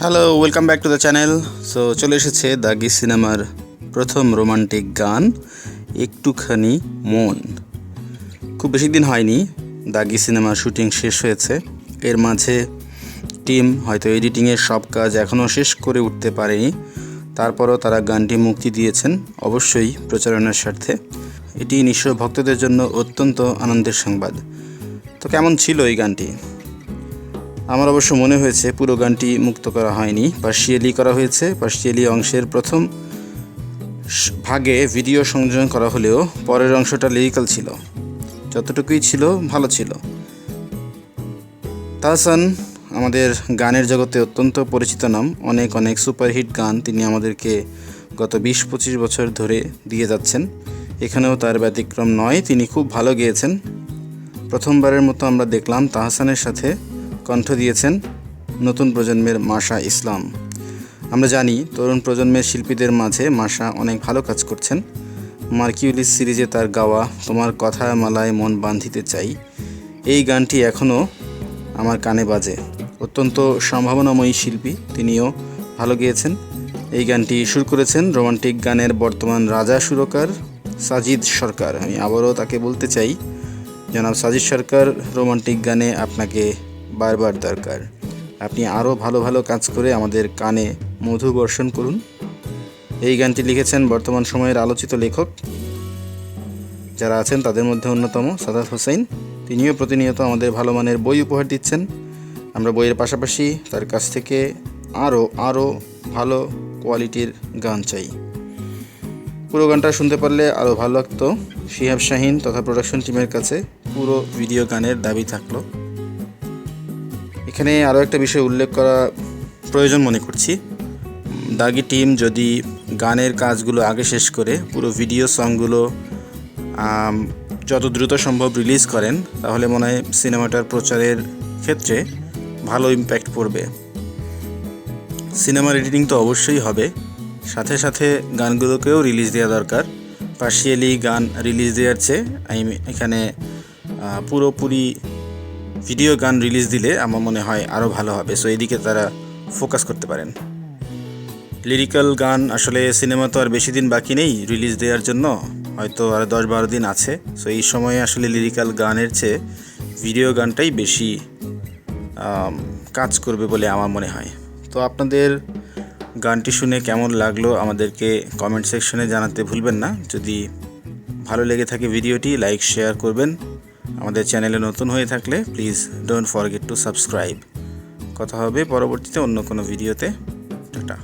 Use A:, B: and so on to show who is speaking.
A: Hello welcome back to the channel so চলে এসেছে দাগি সিনেমার প্রথম রোমান্টিক গান, একটুখানি মন। খুব বেশি দিন হয়নি, দাগি সিনেমার শুটিং শেষ হয়েছে। এর মাঝে টিম হয়তো এডিটিংয়ের সব কাজ এখনও শেষ করে উঠতে পারেনি। তারপরও তারা গানটি মুক্তি দিয়েছেন, অবশ্যই প্রচারণার স্বার্থে। এটি নিঃস্ব ভক্তদের জন্য অত্যন্ত আনন্দের সংবাদ। তো কেমন ছিল এই গানটি? আমার অবশ্য মনে হয়েছে পুরো গানটি মুক্ত করা হয়নি। পার্শিয়ালি করা হয়েছে। পার্শিয়ালি অংশের প্রথম ভাগে ভিডিও সংযোজন করা হলেও পরের অংশটা লিরিক্যাল ছিল। যতটুকুই ছিল, ভালো ছিল। তাহসান আমাদের গানের জগতে অত্যন্ত পরিচিত নাম। অনেক অনেক সুপারহিট গান তিনি আমাদেরকে গত বিশ, পঁচিশ বছর ধরে দিয়ে যাচ্ছেন। এখানেও তার ব্যতিক্রম নয়, তিনি খুব ভালো গেয়েছেন। প্রথমবারের মতো আমরা দেখলাম তাহসানের সাথে কণ্ঠ দিয়েছেন নতুন প্রজন্মের মাশা ইসলাম। আমরা জানি তরুণ প্রজন্মের শিল্পীদের মাঝে মাশা অনেক ভালো কাজ করছেন। মার্কিউলিস সিরিজে তার গাওয়া তোমার কথা মালায় মন বাঁধিতে চাই এই গানটি এখনও আমার কানে বাজে। অত্যন্ত সম্ভাবনাময়ী শিল্পী, তিনিও ভালো গেয়েছেন। এই গানটি সুর করেছেন রোমান্টিক গানের বর্তমান রাজা সুরকার সাজিদ সরকার। আমি আবারও তাকে বলতে চাই, জনাব সাজিদ সরকার, রোমান্টিক গানে আপনাকে বারবার দরকার। আপনি আরও ভালো ভালো কাজ করে আমাদের কানে মধু বর্ষণ করুন। এই গানটি লিখেছেন বর্তমান সময়ের আলোচিত লেখক। যারা আছেন তাদের মধ্যে অন্যতম সাদাত হোসেন। তিনিও প্রতিনিয়ত আমাদের ভালো মানের বই উপহার দিচ্ছেন। আমরা বইয়ের পাশাপাশি তার কাছ থেকে আরও আরও ভালো কোয়ালিটির গান চাই। পুরো গানটা শুনতে পারলে আরও ভালো লাগতো। শিহাব শাহিন তথা প্রোডাকশন টিমের কাছে পুরো ভিডিও গানের দাবি থাকল। এখানে আরও একটা বিষয় উল্লেখ করা প্রয়োজন মনে করছি। দাগি টিম যদি গানের কাজগুলো আগে শেষ করে, পুরো ভিডিও সংগুলো যত দ্রুত সম্ভব রিলিজ করেন, তাহলে মনে হয় সিনেমাটার প্রচারের ক্ষেত্রে ভালো ইম্প্যাক্ট পড়বে। সিনেমার এডিটিং তো অবশ্যই হবে। সাথে সাথে গানগুলোকেও রিলিজ দেওয়া দরকার। পার্শিয়ালি গান রিলিজ দেওয়ার চেয়ে আমি এখানে পুরোপুরি ভিডিও গান রিলিজ দিলে আমার মনে হয় আরও ভালো হবে। সো এদিকে তারা ফোকাস করতে পারেন। লিরিক্যাল গান আসলে সিনেমা তো আর বেশি দিন বাকি নেই রিলিজ দেওয়ার জন্য। হয়তো আর দশ বারো দিন আছে। সো এই সময়ে আসলে লিরিক্যাল গানের চেয়ে ভিডিও গানটাই বেশি কাজ করবে বলে আমার মনে হয়। তো আপনাদের গানটি শুনে কেমন লাগল আমাদেরকে কমেন্ট সেকশনে জানাতে ভুলবেন না। যদি ভালো লেগে থাকে ভিডিওটি লাইক শেয়ার করবেন। আমাদের চ্যানেলে নতুন হয়ে থাকলে please don't forget to subscribe কথা হবে পরবর্তীতে অন্য কোনো ভিডিওতে। টাটা।